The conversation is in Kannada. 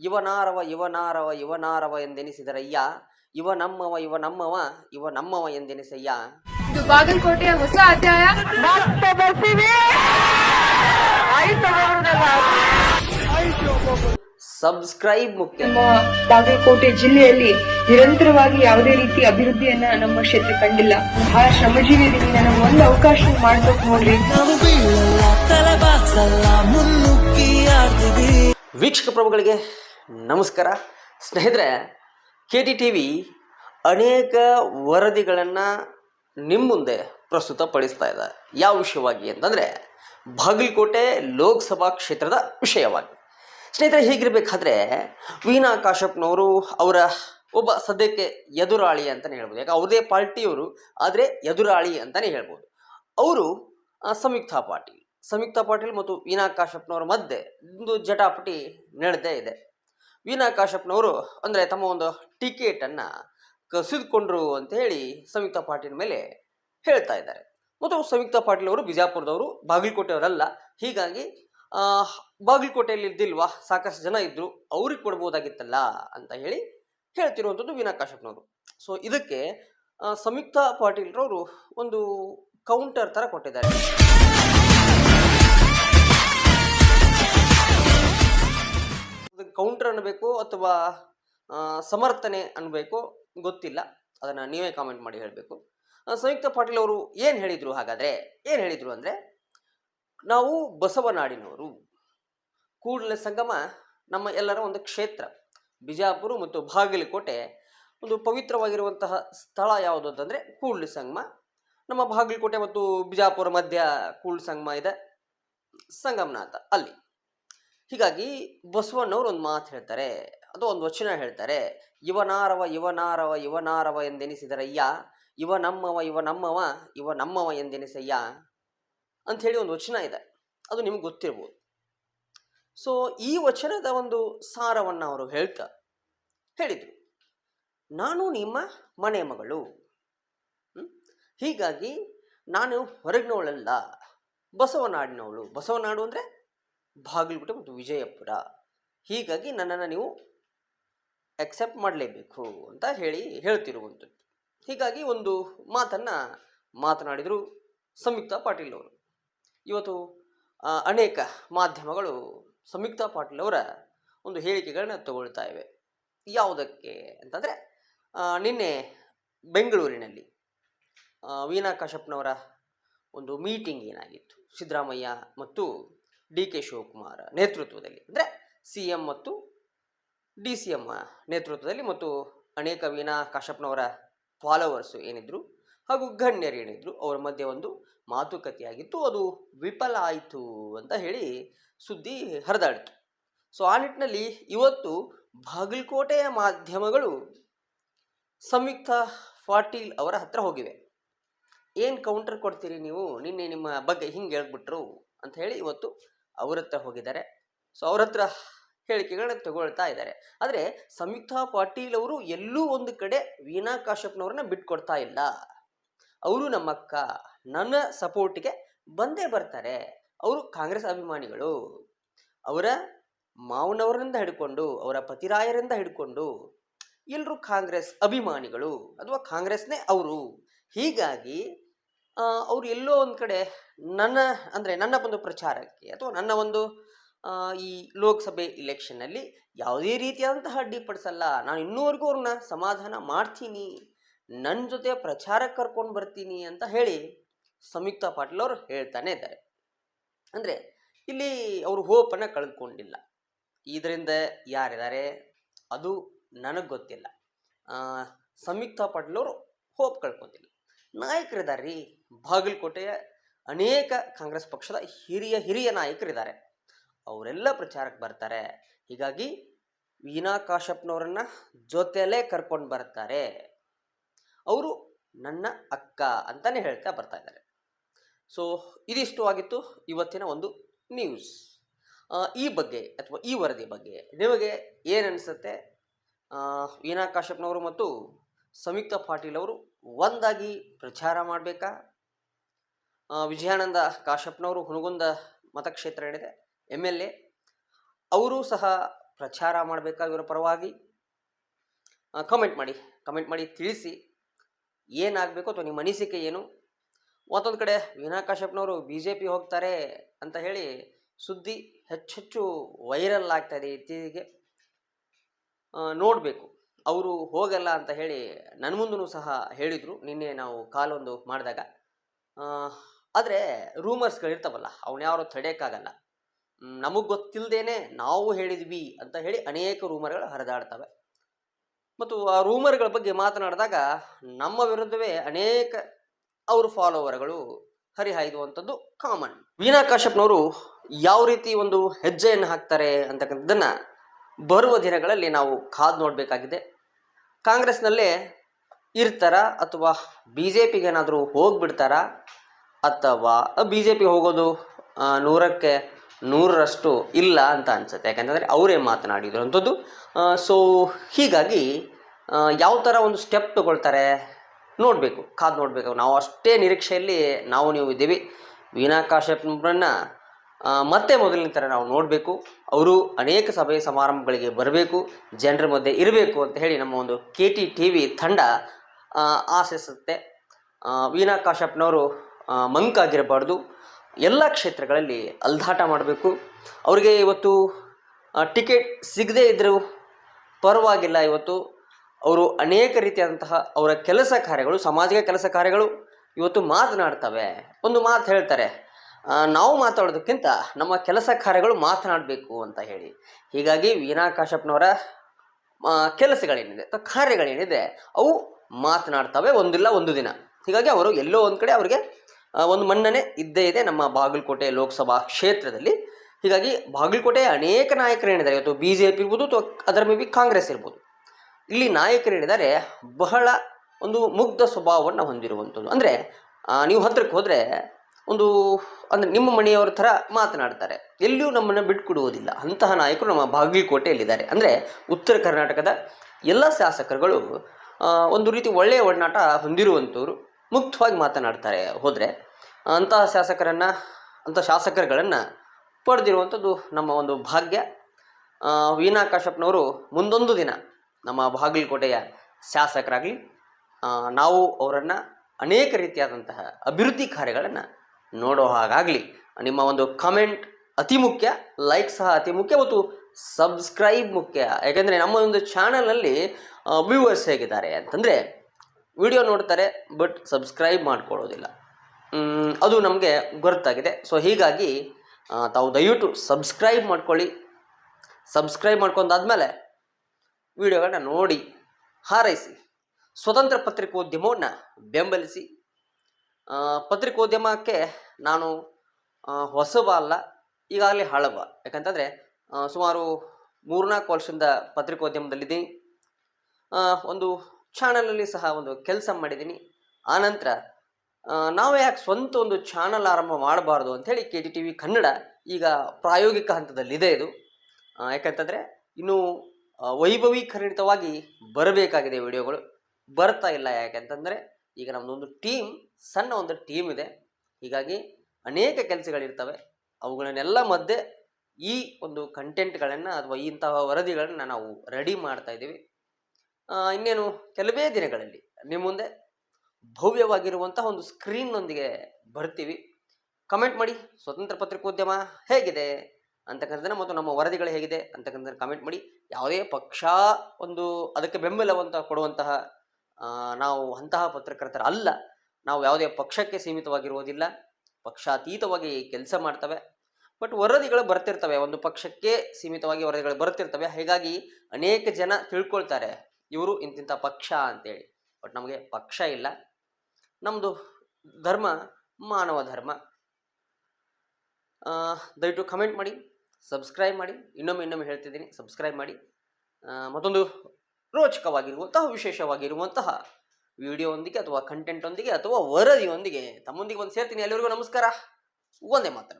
ಇವನಾರವ ಇವನಾರವ ಇವನಾರವ ಎಂದೆನಿಸಿದರಯ್ಯ ಇವ ನಮ್ಮವ ಇವ ನಮ್ಮವ ಇವ ನಮ್ಮವ ಎಂದೆನಿಸಯ್ಯ. ಇದು ಬಾಗಲಕೋಟೆಯ ಹೊಸ ಅಧ್ಯಾಯ. ಸಬ್ಸ್ಕ್ರೈಬ್ ಮುಖ್ಯ. ನಮ್ಮ ಬಾಗಲಕೋಟೆ ಜಿಲ್ಲೆಯಲ್ಲಿ ನಿರಂತರವಾಗಿ ಯಾವುದೇ ರೀತಿ ಅಭಿವೃದ್ಧಿಯನ್ನ ನಮ್ಮ ಕ್ಷೇತ್ರ ಕಂಡಿಲ್ಲ. ಬಹಳ ಶ್ರಮಜೀವಿ ಇದೀನಿ ನನಗೆ ಒಂದು ಅವಕಾಶ ಮಾಡ್ಬೇಕು ನೋಡ್ರಿ. ವೀಕ್ಷಕ ಪ್ರಭುಗಳಿಗೆ ನಮಸ್ಕಾರ. ಸ್ನೇಹಿತರೆ ಕೆ ಟಿ ಟಿ ವಿ ಅನೇಕ ವರದಿಗಳನ್ನು ನಿಮ್ಮ ಮುಂದೆ ಪ್ರಸ್ತುತಪಡಿಸ್ತಾ ಇದೆ. ಯಾವ ವಿಷಯವಾಗಿ ಅಂತಂದರೆ, ಬಾಗಲಕೋಟೆ ಲೋಕಸಭಾ ಕ್ಷೇತ್ರದ ವಿಷಯವಾಗಿ. ಸ್ನೇಹಿತರೆ, ಹೀಗಿರಬೇಕಾದ್ರೆ, ವೀಣಾ ಕಾಶ್ಯಪ್ನವರು ಅವರ ಒಬ್ಬ ಸದ್ಯಕ್ಕೆ ಎದುರಾಳಿ ಅಂತಲೇ ಹೇಳ್ಬೋದು. ಯಾಕೆ ಅವ್ರದೇ ಪಾರ್ಟಿಯವರು, ಆದರೆ ಎದುರಾಳಿ ಅಂತಲೇ ಹೇಳ್ಬೋದು. ಅವರು ಸಂಯುಕ್ತ ಸಂಯುಕ್ತಾ ಪಾಟೀಲ್. ಸಂಯುಕ್ತ ಪಾಟೀಲ್ ಮತ್ತು ವೀನಾ ಕಾಶಪ್ಪನವರ ಮಧ್ಯೆ ಒಂದು ಜಟಾಪಟಿ ನಡೆದೇ ಇದೆ. ವೀಣಾ ಕಾಶ್ಯಪ್ನವರು, ಅಂದರೆ ತಮ್ಮ ಒಂದು ಟಿಕೆಟನ್ನು ಕಸಿದುಕೊಂಡ್ರು ಅಂತ ಹೇಳಿ ಸಂಯುಕ್ತ ಪಾಟೀಲ್ ಮೇಲೆ ಹೇಳ್ತಾ ಇದ್ದಾರೆ. ಮತ್ತು ಸಂಯುಕ್ತ ಪಾಟೀಲ್ ಅವರು ಬಿಜಾಪುರದವರು, ಬಾಗಲಕೋಟೆಯವರಲ್ಲ, ಹೀಗಾಗಿ ಬಾಗಲಕೋಟೆಯಲ್ಲಿ ಇದ್ದಿಲ್ವಾ ಸಾಕಷ್ಟು ಜನ ಇದ್ದರು ಅವ್ರಿಗೆ ಕೊಡ್ಬೋದಾಗಿತ್ತಲ್ಲ ಅಂತ ಹೇಳಿ ಹೇಳ್ತಿರುವಂಥದ್ದು ವೀನಾ ಕಾಶ್ಯಪ್ನವರು. ಸೊ ಇದಕ್ಕೆ ಸಂಯುಕ್ತಾ ಪಾಟೀಲ್ರವರು ಒಂದು ಕೌಂಟರ್ ಥರ ಕೊಟ್ಟಿದ್ದಾರೆ. ಕೌಂಟರ್ ಅನ್ನಬೇಕು ಅಥವಾ ಸಮರ್ಥನೆ ಅನ್ನಬೇಕು ಗೊತ್ತಿಲ್ಲ. ಅದನ್ನು ನೀವೇ ಕಾಮೆಂಟ್ ಮಾಡಿ ಹೇಳಬೇಕು. ಸಂಯುಕ್ತ ಪಾಟೀಲ್ ಅವರು ಏನು ಹೇಳಿದರು ಹಾಗಾದರೆ? ಏನು ಹೇಳಿದರು ಅಂದರೆ, ನಾವು ಬಸವನಾಡಿನವರು, ಕೂಡಲ ಸಂಗಮ ನಮ್ಮ ಎಲ್ಲರ ಒಂದು ಕ್ಷೇತ್ರ. ಬಿಜಾಪುರ ಮತ್ತು ಬಾಗಲಕೋಟೆ ಒಂದು ಪವಿತ್ರವಾಗಿರುವಂತಹ ಸ್ಥಳ ಯಾವುದು ಅಂತಂದರೆ ಕೂಡ್ಲ ಸಂಗಮ. ನಮ್ಮ ಬಾಗಲಕೋಟೆ ಮತ್ತು ಬಿಜಾಪುರ ಮಧ್ಯ ಕೂಡ್ಲ ಸಂಗಮ ಇದೆ. ಸಂಗಮನಾಥ ಅಲ್ಲಿ. ಹೀಗಾಗಿ ಬಸವಣ್ಣವ್ರು ಒಂದು ಮಾತು ಹೇಳ್ತಾರೆ, ಅದು ಒಂದು ವಚನ ಹೇಳ್ತಾರೆ, ಇವನಾರವ ಇವನಾರವ ಇವನಾರವ ಎಂದೆನಿಸಿದರಯ್ಯ, ಇವ ನಮ್ಮವ ಇವ ನಮ್ಮವ ಇವ ನಮ್ಮವ ಎಂದೆನಿಸಯ್ಯ ಅಂತ ಹೇಳಿ ಒಂದು ವಚನ ಇದೆ. ಅದು ನಿಮ್ಗೆ ಗೊತ್ತಿರ್ಬೋದು. ಸೊ ಈ ವಚನದ ಒಂದು ಸಾರವನ್ನು ಅವರು ಹೇಳ್ತಾ ಹೇಳಿದರು. ನಾನು ನಿಮ್ಮ ಮನೆ ಮಗಳು. ಹೀಗಾಗಿ ನಾನು ಹೊರಗಿನವಳಲ್ಲ, ಬಸವನಾಡಿನವಳು. ಬಸವನಾಡು ಅಂದರೆ ಬಾಗಲಕೋಟೆ ಮತ್ತು ವಿಜಯಪುರ. ಹೀಗಾಗಿ ನನ್ನನ್ನು ನೀವು ಎಕ್ಸೆಪ್ಟ್ ಮಾಡಲೇಬೇಕು ಅಂತ ಹೇಳಿ ಹೇಳ್ತಿರುವಂಥದ್ದು. ಹೀಗಾಗಿ ಒಂದು ಮಾತನ್ನು ಮಾತನಾಡಿದರು ಸಂಯುಕ್ತ ಪಾಟೀಲ್ ಅವರು. ಇವತ್ತು ಅನೇಕ ಮಾಧ್ಯಮಗಳು ಸಂಯುಕ್ತ ಪಾಟೀಲ್ ಅವರ ಒಂದು ಹೇಳಿಕೆಗಳನ್ನ ತಗೊಳ್ತಾ ಇವೆ. ಯಾವುದಕ್ಕೆ ಅಂತಂದರೆ ನಿನ್ನೆ ಬೆಂಗಳೂರಿನಲ್ಲಿ ವೀನಾ ವೀಣಾ ಕಾಶ್ಯಪ್ನವರ ಒಂದು ಮೀಟಿಂಗ್ ಏನಾಗಿತ್ತು. ಸಿದ್ದರಾಮಯ್ಯ ಮತ್ತು ಡಿ ಕೆ ಶಿವಕುಮಾರ್ ನೇತೃತ್ವದಲ್ಲಿ. ಅಂದರೆ ಸಿ ಎಂ ಮತ್ತು ಡಿ ಸಿ ಎಂ ನೇತೃತ್ವದಲ್ಲಿ ಮತ್ತು ಅನೇಕ ವೀಣಾ ಕಾಶಪ್ಪನವರ ಫಾಲೋವರ್ಸು ಏನಿದ್ರು ಹಾಗೂ ಗಣ್ಯರು ಏನಿದ್ರು ಅವರ ಮಧ್ಯೆ ಒಂದು ಮಾತುಕತೆಯಾಗಿತ್ತು. ಅದು ವಿಫಲ ಆಯಿತು ಅಂತ ಹೇಳಿ ಸುದ್ದಿ ಹರಿದಾಡಿತು. ಸೊ ಆ ನಿಟ್ಟಿನಲ್ಲಿ ಇವತ್ತು ಬಾಗಲಕೋಟೆಯ ಮಾಧ್ಯಮಗಳು ಸಂಯುಕ್ತ ಪಾಟೀಲ್ ಅವರ ಹತ್ರ ಹೋಗಿವೆ. ಏನು ಕೌಂಟರ್ ಕೊಡ್ತೀರಿ ನೀವು? ನಿನ್ನೆ ನಿಮ್ಮ ಬಗ್ಗೆ ಹಿಂಗೆ ಹೇಳ್ಬಿಟ್ರು ಅಂತ ಹೇಳಿ ಇವತ್ತು ಅವ್ರ ಹತ್ರ ಹೋಗಿದ್ದಾರೆ. ಸೊ ಅವ್ರ ಹತ್ರ ಹೇಳಿಕೆಗಳನ್ನ ತಗೊಳ್ತಾ ಇದ್ದಾರೆ. ಆದರೆ, ಸಂಯುಕ್ತಾ ಪಾಟೀಲ್ ಅವರು ಎಲ್ಲೂ ಒಂದು ಕಡೆ ವೀಣಾ ಕಾಶ್ಯಪ್ನವ್ರನ್ನ ಬಿಟ್ಕೊಡ್ತಾ ಇಲ್ಲ. ಅವರು ನಮ್ಮಕ್ಕ ನನ್ನ ಸಪೋರ್ಟಿಗೆ ಬಂದೇ ಬರ್ತಾರೆ. ಅವರು ಕಾಂಗ್ರೆಸ್ ಅಭಿಮಾನಿಗಳು. ಅವರ ಮಾವನವರಿಂದ ಹಿಡ್ಕೊಂಡು, ಅವರ ಪತಿರಾಯರಿಂದ ಹಿಡ್ಕೊಂಡು ಎಲ್ಲರೂ ಕಾಂಗ್ರೆಸ್ ಅಭಿಮಾನಿಗಳು, ಅಥವಾ ಕಾಂಗ್ರೆಸ್ನೇ ಅವರು. ಹೀಗಾಗಿ ಅವ್ರು ಎಲ್ಲೋ ಒಂದು ಕಡೆ ನನ್ನ, ಅಂದರೆ ನನ್ನ ಒಂದು ಪ್ರಚಾರಕ್ಕೆ ಅಥವಾ ನನ್ನ ಒಂದು ಈ ಲೋಕಸಭೆ ಇಲೆಕ್ಷನ್ನಲ್ಲಿ ಯಾವುದೇ ರೀತಿಯಾದಂತಹ ಅಡ್ಡಿಪಡಿಸಲ್ಲ ನಾನು ಇನ್ನೂವರೆಗೂ ಅವ್ರನ್ನ ಸಮಾಧಾನ ಮಾಡ್ತೀನಿ. ನನ್ನ ಜೊತೆ ಪ್ರಚಾರಕ್ಕೆ ಕರ್ಕೊಂಡು ಬರ್ತೀನಿ ಅಂತ ಹೇಳಿ ಸಂಯುಕ್ತ ಪಾಟೀಲ್ ಅವರು ಹೇಳ್ತಾನೆ ಇದ್ದಾರೆ. ಅಂದರೆ ಇಲ್ಲಿ ಅವರು ಹೋಪನ್ನು ಕಳೆದುಕೊಂಡಿಲ್ಲ. ಇದರಿಂದ ಯಾರಿದ್ದಾರೆ? ಅದು ನನಗೆ ಗೊತ್ತಿಲ್ಲ. ಸಂಯುಕ್ತಾ ಪಾಟೀಲ್ ಅವರು ಹೋಪ್ ಕಳ್ಕೊಂಡಿಲ್ಲ. ನಾಯಕರಿದ್ದಾರೆ. ರೀ ಬಾಗಲಕೋಟೆಯ ಅನೇಕ ಕಾಂಗ್ರೆಸ್ ಪಕ್ಷದ ಹಿರಿಯ ಹಿರಿಯ ನಾಯಕರಿದ್ದಾರೆ. ಅವರೆಲ್ಲ ಪ್ರಚಾರಕ್ಕೆ ಬರ್ತಾರೆ. ಹೀಗಾಗಿ ವೀನಾ ಕಾಶ್ಯಪ್ನವರನ್ನ ಜೊತೆಯಲ್ಲೇ ಕರ್ಕೊಂಡು ಬರ್ತಾರೆ. ಅವರು ನನ್ನ ಅಕ್ಕ ಅಂತಾನೆ ಹೇಳ್ತಾ ಬರ್ತಾ ಇದ್ದಾರೆ. ಸೊ ಇದಿಷ್ಟು ಆಗಿತ್ತು ಇವತ್ತಿನ ಒಂದು ನ್ಯೂಸ್ ಈ ಬಗ್ಗೆ ಅಥವಾ ಈ ವರದಿ ಬಗ್ಗೆ ನಿಮಗೆ ಏನು ಅನಿಸುತ್ತೆ? ವೀಣಾ ಕಾಶ್ಯಪ್ನವರು ಮತ್ತು ಸಂಯುಕ್ತ ಪಾಟೀಲ್ ಅವರು ಒಂದಾಗಿ ಪ್ರಚಾರ ಮಾಡಬೇಕಾ? ವಿಜಯಾನಂದ ಕಾಶಪ್ಪನವರು ಹುನಗುಂದ ಮತಕ್ಷೇತ್ರ ಏನಿದೆ ಎಂ ಎಲ್ ಎ ಅವರು ಸಹ ಪ್ರಚಾರ ಮಾಡಬೇಕಾ ಇವರ ಪರವಾಗಿ? ಕಮೆಂಟ್ ಮಾಡಿ. ಕಮೆಂಟ್ ಮಾಡಿ ತಿಳಿಸಿ. ಏನಾಗಬೇಕು ಅಥವಾ ನಿಮ್ಮ ಅನಿಸಿಕೆ ಏನು? ಮತ್ತೊಂದು ಕಡೆ ವಿನಾ ಕಾಶ್ಯಪ್ನವರು ಬಿ ಜೆ ಪಿ ಹೋಗ್ತಾರೆ ಅಂತ ಹೇಳಿ ಸುದ್ದಿ ಹೆಚ್ಚೆಚ್ಚು ವೈರಲ್ ಆಗ್ತಾ ಇದೆ ಇತ್ತೀಚೆಗೆ. ನೋಡಬೇಕು. ಅವರು ಹೋಗಲ್ಲ ಅಂತ ಹೇಳಿ ನನ್ನ ಮುಂದೂ ಸಹ ಹೇಳಿದರು. ನಿನ್ನೆ ನಾವು ಕಾಲೊಂದು ಮಾಡಿದಾಗ. ಆದರೆ ರೂಮರ್ಸ್ಗಳಿರ್ತಾವಲ್ಲ ಅವನ ಯಾರು ತಡೆಯೋಕ್ಕಾಗಲ್ಲ. ನಮಗೆ ಗೊತ್ತಿಲ್ಲದೇನೆ ನಾವು ಹೇಳಿದ್ವಿ ಅಂತ ಹೇಳಿ ಅನೇಕ ರೂಮರ್ಗಳು ಹರಿದಾಡ್ತವೆ. ಮತ್ತು ಆ ರೂಮರ್ಗಳ ಬಗ್ಗೆ ಮಾತನಾಡಿದಾಗ ನಮ್ಮ ವಿರುದ್ಧವೇ ಅನೇಕ ಅವ್ರ ಫಾಲೋವರ್ಗಳು ಹರಿಹಾಯ್ದುವಂಥದ್ದು ಕಾಮನ್. ವೀನಾ ಕಾಶ್ಯಪ್ನವರು ಯಾವ ರೀತಿ ಒಂದು ಹೆಜ್ಜೆಯನ್ನು ಹಾಕ್ತಾರೆ ಅಂತಕ್ಕಂಥದ್ದನ್ನು ಬರುವ ದಿನಗಳಲ್ಲಿ ನಾವು ಕಾದು ನೋಡಬೇಕಾಗಿದೆ. ಕಾಂಗ್ರೆಸ್ನಲ್ಲೇ ಇರ್ತಾರ ಅಥವಾ ಬಿ ಜೆ ಪಿಗೇನಾದರೂ ಹೋಗ್ಬಿಡ್ತಾರಾ ಅಥವಾ ಬಿ ಜೆ ಪಿ ಹೋಗೋದು ನೂರಕ್ಕೆ ನೂರರಷ್ಟು ಇಲ್ಲ ಅಂತ ಅನ್ಸುತ್ತೆ. ಯಾಕಂತಂದರೆ ಅವರೇ ಮಾತನಾಡಿದ್ರು ಅಂಥದ್ದು. ಸೊ ಹೀಗಾಗಿ ಯಾವ ಥರ ಒಂದು ಸ್ಟೆಪ್ ತಗೊಳ್ತಾರೆ ನೋಡಬೇಕು. ಕಾದು ನೋಡಬೇಕು. ನಾವು ಅಷ್ಟೇ ನಿರೀಕ್ಷೆಯಲ್ಲಿ ನಾವು ನೀವು ಇದ್ದೀವಿ. ವೀಣಾ ಕಾಶ್ಯಪ್ರನ್ನ ಮತ್ತೆ ಮೊದಲಿನ ಥರ ನಾವು ನೋಡಬೇಕು. ಅವರು ಅನೇಕ ಸಭೆ ಸಮಾರಂಭಗಳಿಗೆ ಬರಬೇಕು ಜನರ ಮಧ್ಯೆ ಇರಬೇಕು ಅಂತ ಹೇಳಿ ನಮ್ಮ ಒಂದು ಕೆ ಟಿ ಟಿ ವಿ ತಂಡ ಆಶಿಸುತ್ತೆ. ವೀಣಾ ಆ, ಮಂಕಾಗಿರಬಾರ್ದು ಎಲ್ಲ ಕ್ಷೇತ್ರಗಳಲ್ಲಿ ಅಲ್ದಾಟ ಮಾಡಬೇಕು. ಅವರಿಗೆ ಇವತ್ತು ಟಿಕೆಟ್ ಸಿಗದೇ ಇದ್ದರೂ ಪರವಾಗಿಲ್ಲ ಇವತ್ತು. ಅವರು ಅನೇಕ ರೀತಿಯಾದಂತಹ ಅವರ ಕೆಲಸ ಕಾರ್ಯಗಳು ಸಮಾಜದ ಕೆಲಸ ಕಾರ್ಯಗಳು ಇವತ್ತು ಮಾತನಾಡ್ತವೆ. ಒಂದು ಮಾತು ಹೇಳ್ತಾರೆ. ನಾವು ಮಾತಾಡೋದಕ್ಕಿಂತ ನಮ್ಮ ಕೆಲಸ ಕಾರ್ಯಗಳು ಮಾತನಾಡಬೇಕು ಅಂತ ಹೇಳಿ. ಹೀಗಾಗಿ ವೀನಾ ಕಾಶ್ಯಪ್ನವರ ಕೆಲಸಗಳೇನಿದೆ, ಅಥವಾ ಕಾರ್ಯಗಳೇನಿದೆ, ಅವು ಮಾತನಾಡ್ತವೆ ಒಂದಿಲ್ಲ ಒಂದು ದಿನ. ಹೀಗಾಗಿ ಅವರು ಎಲ್ಲೋ ಒಂದು ಕಡೆ ಅವರಿಗೆ ಒಂದು ಮನ್ನಣೆ ಇದ್ದೇ ಇದೆ ನಮ್ಮ ಬಾಗಲಕೋಟೆ ಲೋಕಸಭಾ ಕ್ಷೇತ್ರದಲ್ಲಿ. ಹೀಗಾಗಿ ಬಾಗಲಕೋಟೆ ಅನೇಕ ನಾಯಕರೇನಿದ್ದಾರೆ, ಇವತ್ತು ಬಿ ಜೆ ಪಿ ಇರ್ಬೋದು ಅಥವಾ ಅದರ ಮೇ ಬಿ ಕಾಂಗ್ರೆಸ್ ಇರ್ಬೋದು. ಇಲ್ಲಿ ನಾಯಕರು ಏನಿದ್ದಾರೆ ಬಹಳ ಒಂದು ಮುಗ್ಧ ಸ್ವಭಾವವನ್ನು ಹೊಂದಿರುವಂಥದ್ದು ಅಂದರೆ ನೀವು ಹತ್ರಕ್ಕೆ ಹೋದರೆ ಒಂದು, ಅಂದರೆ ನಿಮ್ಮ ಮನೆಯವರ ಥರ ಮಾತನಾಡ್ತಾರೆ. ಎಲ್ಲಿಯೂ ನಮ್ಮನ್ನು ಬಿಟ್ಕೊಡುವುದಿಲ್ಲ. ಅಂತಹ ನಾಯಕರು ನಮ್ಮ ಬಾಗಲಕೋಟೆಯಲ್ಲಿದ್ದಾರೆ. ಅಂದರೆ ಉತ್ತರ ಕರ್ನಾಟಕದ ಎಲ್ಲ ಶಾಸಕರುಗಳು ಒಂದು ರೀತಿ ಒಳ್ಳೆಯ ಒಡನಾಟ ಹೊಂದಿರುವಂಥವ್ರು ಮುಕ್ತವಾಗಿ ಮಾತನಾಡ್ತಾರೆ ಹೋದರೆ. ಅಂತಹ ಶಾಸಕರನ್ನು ಅಂಥ ಶಾಸಕರುಗಳನ್ನು ಪಡೆದಿರುವಂಥದ್ದು ನಮ್ಮ ಒಂದು ಭಾಗ್ಯ. ವೀನಾ ವೀಣಾ ಕಾಶ್ಯಪ್ನವರು ಮುಂದೊಂದು ದಿನ ನಮ್ಮ ಬಾಗಲಕೋಟೆಯ ಶಾಸಕರಾಗಲಿ ನಾವು ಅವರನ್ನು ಅನೇಕ ರೀತಿಯಾದಂತಹ ಅಭಿವೃದ್ಧಿ ಕಾರ್ಯಗಳನ್ನು ನೋಡೋ ಹಾಗಾಗಲಿ. ನಿಮ್ಮ ಒಂದು ಕಮೆಂಟ್ ಅತಿ ಮುಖ್ಯ ಲೈಕ್ ಸಹ ಅತಿ ಮುಖ್ಯ ಮತ್ತು ಸಬ್ಸ್ಕ್ರೈಬ್ ಮುಖ್ಯ. ಯಾಕೆಂದರೆ ನಮ್ಮ ಒಂದು ಚಾನಲಲ್ಲಿ ವ್ಯೂವರ್ಸ್ ಹೇಗಿದ್ದಾರೆ ಅಂತಂದರೆ ವಿಡಿಯೋ ನೋಡ್ತಾರೆ ಬಟ್ ಸಬ್ಸ್ಕ್ರೈಬ್ ಮಾಡ್ಕೊಳ್ಳೋದಿಲ್ಲ. ಅದು ನಮಗೆ ಗೊತ್ತಾಗಿದೆ ಸೊ ಹೀಗಾಗಿ ತಾವು ದಯವಿಟ್ಟು ಸಬ್ಸ್ಕ್ರೈಬ್ ಮಾಡ್ಕೊಳ್ಳಿ. ಸಬ್ಸ್ಕ್ರೈಬ್ ಮಾಡ್ಕೊಂಡಾದ್ಮೇಲೆ ವಿಡಿಯೋಗಳನ್ನ ನೋಡಿ, ಹಾರೈಸಿ. ಸ್ವತಂತ್ರ ಪತ್ರಿಕೋದ್ಯಮವನ್ನು ಬೆಂಬಲಿಸಿ. ಪತ್ರಿಕೋದ್ಯಮಕ್ಕೆ ನಾನು ಹೊಸಬ ಅಲ್ಲ, ಈಗಾಗಲೇ ಹಳಬ ಯಾಕಂತಂದರೆ ಸುಮಾರು ಮೂರ್ನಾಲ್ಕು ವರ್ಷದಿಂದ ಪತ್ರಿಕೋದ್ಯಮದಲ್ಲಿದ್ದೀನಿ. ಒಂದು ಚಾನಲಲ್ಲಿ ಸಹ ಒಂದು ಕೆಲಸ ಮಾಡಿದ್ದೀನಿ. ಆನಂತರ ನಾವು ಯಾಕೆ ಸ್ವಂತ ಒಂದು ಚಾನಲ್ ಆರಂಭ ಮಾಡಬಾರ್ದು ಅಂಥೇಳಿ K T T V Kannada ಈಗ ಪ್ರಾಯೋಗಿಕ ಹಂತದಲ್ಲಿದೆ ಇದು. ಯಾಕಂತಂದರೆ, ಇನ್ನೂ ವೈಭವೀಕರಣಿತವಾಗಿ ಬರಬೇಕಾಗಿದೆ ವಿಡಿಯೋಗಳು. ಬರ್ತಾ ಇಲ್ಲ ಯಾಕೆಂತಂದರೆ ಈಗ ನಮ್ಮದೊಂದು ಟೀಮ್ ಸಣ್ಣ ಒಂದು ಟೀಮ್ ಇದೆ. ಹೀಗಾಗಿ ಅನೇಕ ಕೆಲಸಗಳಿರ್ತವೆ. ಅವುಗಳನ್ನೆಲ್ಲ ಮಧ್ಯೆ ಈ ಒಂದು ಕಂಟೆಂಟ್ಗಳನ್ನು ಅಥವಾ ಇಂತಹ ವರದಿಗಳನ್ನು ನಾವು ರೆಡಿ ಮಾಡ್ತಾ ಇದ್ದೀವಿ. ಇನ್ನೇನು, ಕೆಲವೇ ದಿನಗಳಲ್ಲಿ. ನಿಮ್ಮ ಮುಂದೆ ಭವ್ಯವಾಗಿರುವಂತಹ ಒಂದು ಸ್ಕ್ರೀನ್ನೊಂದಿಗೆ ಬರ್ತೀವಿ. ಕಮೆಂಟ್ ಮಾಡಿ. ಸ್ವತಂತ್ರ ಪತ್ರಿಕೋದ್ಯಮ ಹೇಗಿದೆ? ಅಂತಕ್ಕಂಥದ್ದನ್ನು ಮತ್ತು ನಮ್ಮ ವರದಿಗಳು ಹೇಗಿದೆ ಅಂತಕ್ಕಂಥದ್ದನ್ನು ಕಮೆಂಟ್ ಮಾಡಿ. ಯಾವುದೇ ಪಕ್ಷ ಒಂದು ಅದಕ್ಕೆ ಬೆಂಬಲವಂತ ಕೊಡುವಂತಹ ನಾವು ಅಂತಹ ಪತ್ರಕರ್ತರ ಅಲ್ಲ. ನಾವು ಯಾವುದೇ ಪಕ್ಷಕ್ಕೆ ಸೀಮಿತವಾಗಿರುವುದಿಲ್ಲ. ಪಕ್ಷಾತೀತವಾಗಿ ಕೆಲಸ ಮಾಡ್ತವೆ. ಬಟ್ ವರದಿಗಳು ಬರ್ತಿರ್ತವೆ. ಒಂದು ಪಕ್ಷಕ್ಕೆ ಸೀಮಿತವಾಗಿ ವರದಿಗಳು ಬರ್ತಿರ್ತವೆ. ಹೀಗಾಗಿ ಅನೇಕ ಜನ ತಿಳ್ಕೊಳ್ತಾರೆ. ಇವರು ಇಂತಿಂಥ ಪಕ್ಷ ಅಂತೇಳಿ. ಬಟ್ ನಮಗೆ ಪಕ್ಷ ಇಲ್ಲ. ನಮ್ಮದು ಧರ್ಮ, ಮಾನವ ಧರ್ಮ. ದಯವಿಟ್ಟು ಕಮೆಂಟ್ ಮಾಡಿ ಸಬ್ಸ್ಕ್ರೈಬ್ ಮಾಡಿ. ಇನ್ನೊಮ್ಮೆ ಇನ್ನೊಮ್ಮೆ ಹೇಳ್ತಿದ್ದೀನಿ. ಸಬ್ಸ್ಕ್ರೈಬ್ ಮಾಡಿ. ಮತ್ತೊಂದು ರೋಚಕವಾಗಿರುವಂತಹ ವಿಶೇಷವಾಗಿರುವಂತಹ ವಿಡಿಯೋಂದಿಗೆ ಅಥವಾ ಕಂಟೆಂಟೊಂದಿಗೆ ಅಥವಾ ವರದಿಯೊಂದಿಗೆ ತಮ್ಮೊಂದಿಗೆ ಒಂದು ಸೇರ್ತೀನಿ. ಎಲ್ಲರಿಗೂ ನಮಸ್ಕಾರ. ಒಂದೇ ಮಾತ್ರ